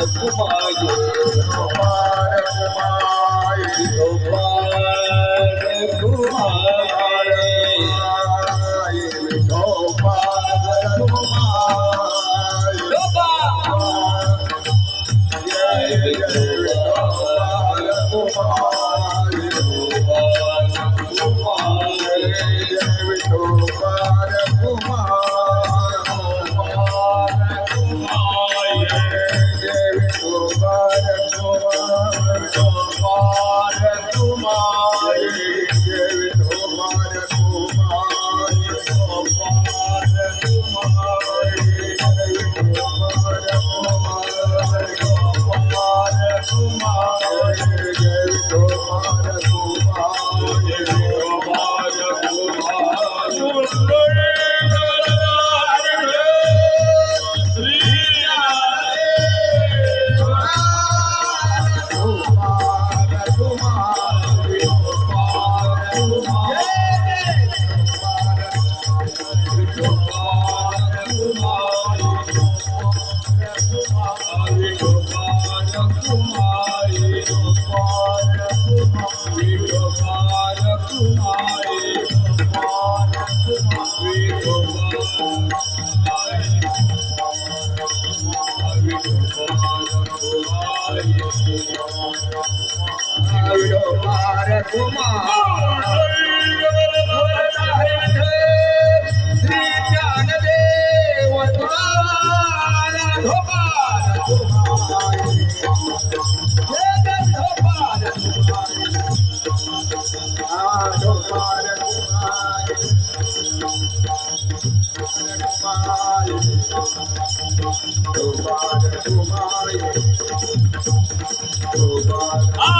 Kumar Gopal Bye. Oh,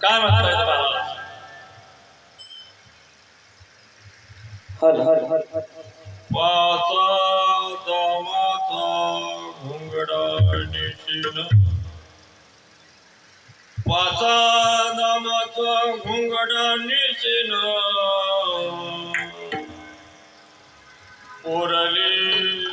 काय म्हणताय हर हर हर हर. पाचा दामाचा घुंगडा निशिन पाचा दामाचा घुंगडा निशिन पोरली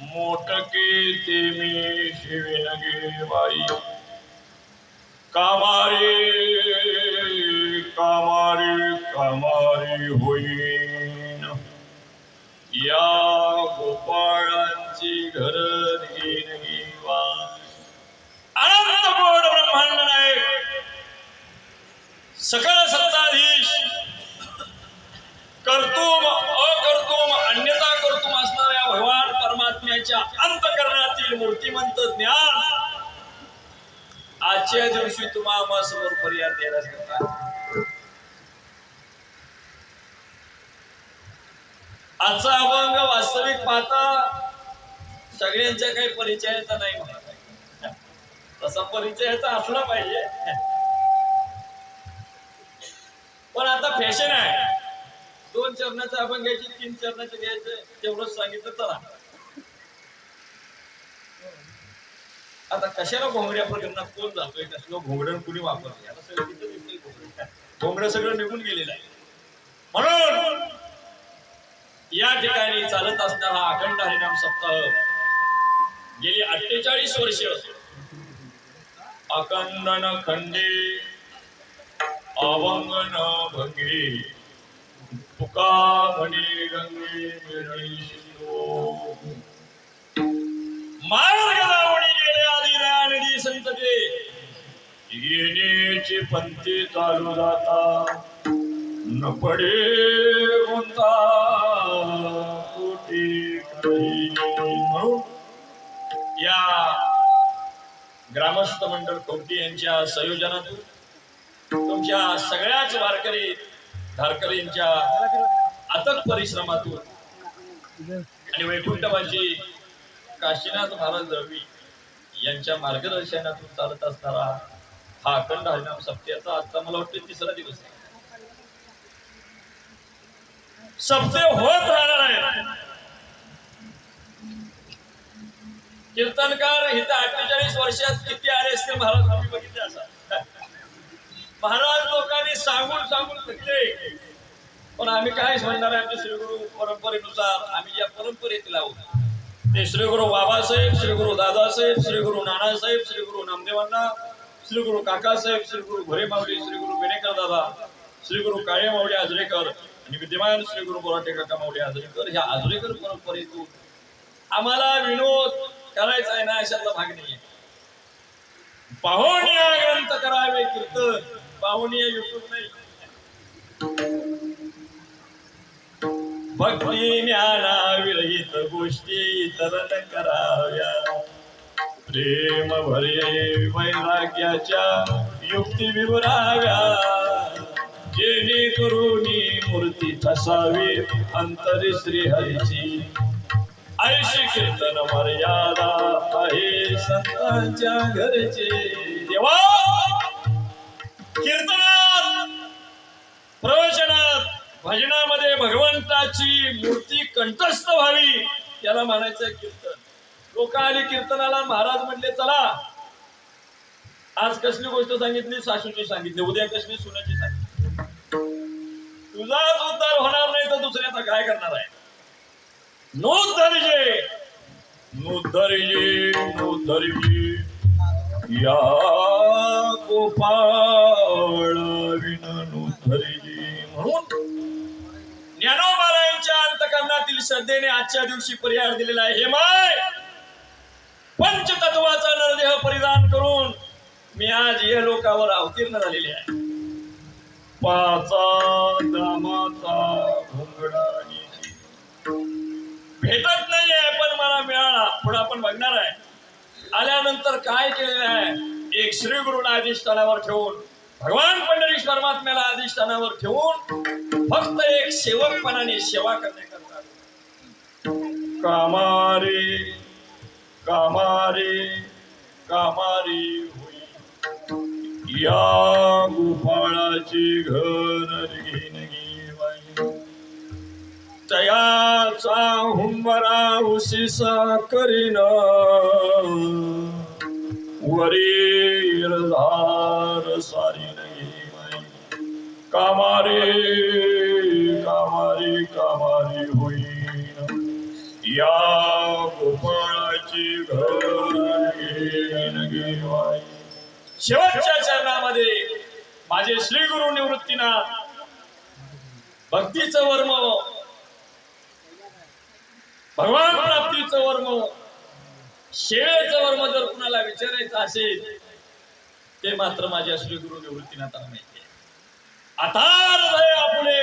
मोटके ते मी शिवेन गे बाई. कामारी कामारी कामारी होईन. या गोपाळांची घर घेईन अनंत कोट ब्रह्मांड नाही. सकळ सत्ताधीश कर्तुम त्यांच्या अंतकरणातील मूर्तिमंत ज्ञान. आजच्या दिवशी तुम्हाला समोर पर्याय देण्याकरता आजचा अभंग वास्तविक पाहता सगळ्यांच्या काही परिचयाचा नाही म्हणा तसा परिचयाचा असला पाहिजे. पण आता फॅशन आहे. दोन चरणाचं अभंग घ्यायची तीन चरणाचं घ्यायचं तेवढंच सांगितलं चला आता कशाला घोंगड्या पर्यंत कोण जातोय? कसलं घोंगडण कुणी वापरते आता सगळं तिथं घोंगडं. सगळं निघून गेलेलं आहे. म्हणून या ठिकाणी चालत असणारा अखंड हरिनाम सप्ताह गेली अठ्ठेचाळीस वर्ष. अखंडन खंडे अवंगन भंगे तुका म्हणे गंगे मिरळी. येण्याचे पंथी चालू जाता. न पडे कोणता कोटी म्हणून या ग्रामस्थ मंडळ कवटी यांच्या संयोजनातून तुमच्या सगळ्याच वारकरी धारकरींच्या अथक परिश्रमातून आणि वैकुंठवाची काशीनाथ महाराज दळवी यांच्या मार्गदर्शनातून चालत असणारा हा अखंड हरिनाम सप्त्याचा आता मला वाटतं तिसरा दिवस आहे. सप्ते होत राहणार आहे. कीर्तनकार इथं अठ्ठेचाळीस वर्षात किती आले असते महाराज? तुम्ही बघितले असा. महाराज लोकांनी सांगून सांगून थकले पण आम्ही काय म्हणणार आहे? आमच्या श्रीगुरु परंपरेनुसार आम्ही ज्या परंपरेतील आहोत. ते श्रीगुरु बाबासाहेब श्रीगुरु दादासाहेब श्रीगुरु नानासाहेब श्रीगुरु नामदेवांना श्री गुरु काकासाहेब श्री गुरु भरे घोरे श्री गुरु विनेकर दादा श्री गुरु काळे माऊली आजरेकर आणि विद्यमान श्री गुरु बोराटे काका मावळे आजरेकर ह्या आजरेकर परंपरेतून आम्हाला विनोद करायचा आहे ना अशातला भाग नाही पाहुण्या ग्रंथ करावे कीर्तन. पाहुण्या युट्यूब नाही. भक्ती ज्ञाना विरहित गोष्टी तरण कराव्या. प्रेम भरे वैराग्याच्या युक्ती विवराव्या. जेणेकरून मूर्ती तसावी अंतरी श्रीहरीची. ऐशी कीर्तन मर्यादा आहे संतांच्या घरचे. देवा! कीर्तनात प्रवचनात भजनामध्ये भगवंताची मूर्ती कंठस्थ व्हावी याला म्हणायचं कीर्तन. लोक आली कीर्तनाला महाराज म्हणले चला. आज कसली गोष्ट सांगितली? सासूची सांगितली. उद्या कसली? सुनाची सांगितली. तुझाच उद्धार होणार नाही तर दुसऱ्याचा काय करणार आहे? नोधरजे नोधरजे नोधरजे या गोपाळ विन नोंद म्हणून ज्ञानोबारायांच्या अंतकरणातील श्रद्धेने आजच्या दिवशी परिहार दिलेला आहे. Hey my! पंचतत्वाचा नरदेह परिधान करून मी आज या लोकावर अवतीर्ण झालेले आहे. पाचा दामाचा घोंगडा आणि भेटत नाहीये पण मला मिळाला. पुढे आपण बघणार आहे. आल्यानंतर काय केलेलं आहे? एक श्री गुरुला अधिष्ठानावर ठेवून भगवान पंढरीश परमात्म्याला अधिष्ठानावर ठेवून फक्त एक सेवकपणाने सेवा करण्याकरता. कामारे कामारे कामारे होई. या गोपाळाची घर घेन घेवाई. तयाचा हुंबरा उशिसा करीन. वरील धार सारी नाही कामारे कामारे कामारे होईन. या गोपाळा शेवटच्या चरणामध्ये माझे श्री गुरु निवृत्तीनाथ भक्तीचं वर्म भगवान प्राप्तीचं वर्म शेळेचं वर्म जर कुणाला विचारायचं असेल ते मात्र माझ्या श्री गुरु निवृत्तीनाथाला माहिती आता हृदय आपले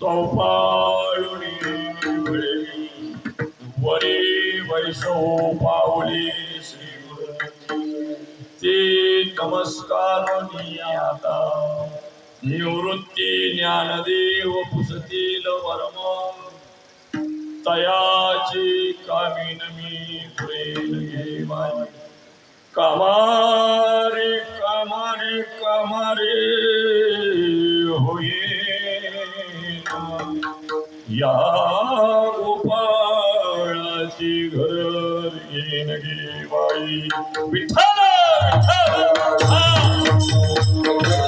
चौपाळुणी वरी वैसव पावली श्री गुरु ते नमस्कार आता निवृत्ती ज्ञानदेव पुसतील वर्म तयाची कामीन मी प्रेम घेवाय कामारे कामारे कामारे होये या घर येन घेवाई विठ्ठल! विठ्ठल